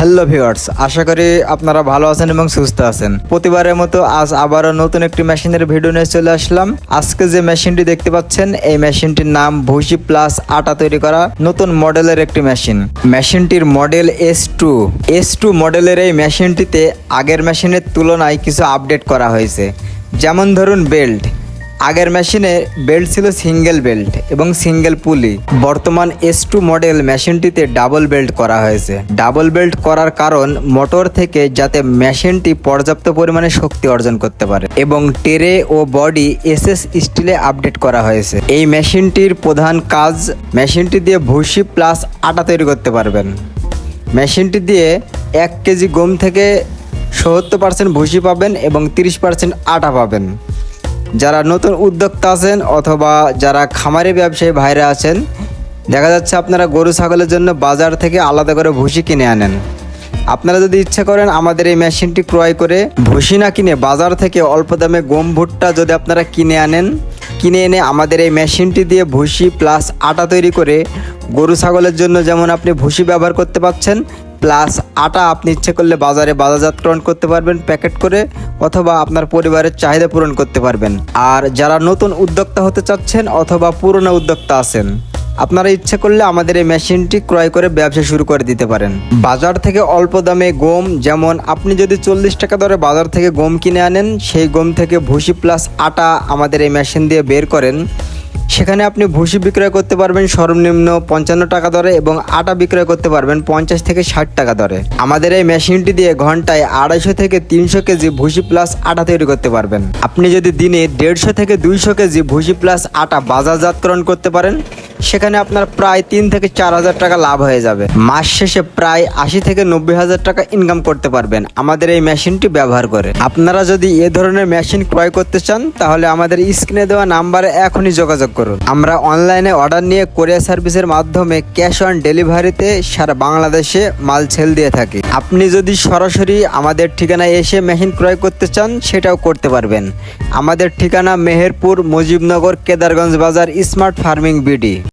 Hello viewers, আশা করি আপনারা ভালো আছেন এবং সুস্থ আছেন। প্রতিবারের মতো আজ আবারও নতুন একটি মেশিনের ভিডিও নিয়ে চলে আসলাম। আজকে যে মেশিনটি দেখতে পাচ্ছেন, এই মেশিনটির নাম ভুসি প্লাস আটা তৈরি করা নতুন মডেলের একটি machine. মেশিনটির model S two S two মডেলের এই মেশিনটিতে আগের মেশিনের তুলনায় কিছু আপডেট করা হয়েছে। যেমন ধরুন বেল্ট। আগের মেশিনে বেল্ট ছিল সিঙ্গেল বেল্ট এবং সিঙ্গেল পুলি। বর্তমান এস টু মডেল মেশিনটিতে ডাবল বেল্ট করা হয়েছে। ডাবল বেল্ট করার কারণ মোটর থেকে যাতে মেশিনটি পর্যাপ্ত পরিমাণে শক্তি অর্জন করতে পারে এবং টেরে ও বডি এসএস স্টিলে আপডেট করা হয়েছে। এই মেশিনটির প্রধান কাজ মেশিনটি দিয়ে ভুসি প্লাস আটা তৈরি করতে পারবেন। মেশিনটি দিয়ে এক কেজি গম থেকে সত্তর পার্সেন্ট ভুসি পাবেন এবং তিরিশ পার্সেন্ট আটা পাবেন। যারা নতুন উদ্যোক্তা আছেন অথবা যারা খামারি ব্যবসায়ী ভাইরা আছেন, দেখা যাচ্ছে আপনারা গরু ছাগলের জন্য বাজার থেকে আলাদা করে ভুসি কিনে আনেন। আপনারা যদি ইচ্ছা করেন আমাদের এই মেশিনটি ক্রয় করে ভুসি না কিনে বাজার থেকে অল্প দামে গম ভুট্টা যদি আপনারা কিনে আনেন, কিনে এনে আমাদের এই মেশিনটি দিয়ে ভুসি প্লাস আটা তৈরি করে গরু ছাগলের জন্য যেমন আপনি ভুসি ব্যবহার করতে পাচ্ছেন প্লাস আটা আপনি ইচ্ছে করলে বাজারে বাজারজাতকরণ করতে পারবেন, প্যাকেট করে অথবা আপনার পরিবারের চাহিদা পূরণ করতে পারবেন। আর যারা নতুন উদ্যোক্তা হতে চাচ্ছেন অথবা পুরনো উদ্যোক্তা আছেন, আপনারা ইচ্ছে করলে আমাদের এই মেশিনটি ক্রয় করে ব্যবসা শুরু করে দিতে পারেন। বাজার থেকে অল্প দামে গম, যেমন আপনি যদি চল্লিশ টাকা দরে বাজার থেকে গম কিনে আনেন, সেই গম থেকে ভুসি প্লাস আটা আমাদের এই মেশিন দিয়ে বের করেন। সেখানে আপনি ভুসি বিক্রয় করতে পারবেন সর্বনিম্ন পঞ্চান্ন টাকা দরে এবং আটা বিক্রয় করতে পারবেন পঞ্চাশ থেকে ষাট টাকা দরে। আমাদের এই মেশিনটি দিয়ে ঘন্টায় আড়াইশো থেকে তিনশো কেজি ভুসি প্লাস আটা তৈরি করতে পারবেন। আপনি যদি দিনে দেড়শো থেকে দুইশো কেজি ভুসি প্লাস আটা বাজারজাতকরণ করতে পারেন সেখানে আপনার প্রায় তিন থেকে চার হাজার টাকা লাভ হয়ে যাবে। মাস শেষে প্রায় আশি থেকে নব্বই হাজার টাকা ইনকাম করতে পারবেন আমাদের এই মেশিনটি ব্যবহার করে। আপনারা যদি এ ধরনের মেশিন ক্রয় করতে চান, তাহলে আমাদের স্ক্রিনে দেওয়া নাম্বারে এখনই যোগাযোগ করুন। আমরা অনলাইনে অর্ডার নিয়ে কোরিয়া সার্ভিসের মাধ্যমে ক্যাশ অন ডেলিভারিতে সারা বাংলাদেশে মাল ছেল দিয়ে থাকি। আপনি যদি সরাসরি আমাদের ঠিকানায় এসে মেশিন ক্রয় করতে চান, সেটাও করতে পারবেন। আমাদের ঠিকানা মেহেরপুর মুজিবনগর, কেদারগঞ্জ বাজার স্মার্ট ফার্মিং বিডি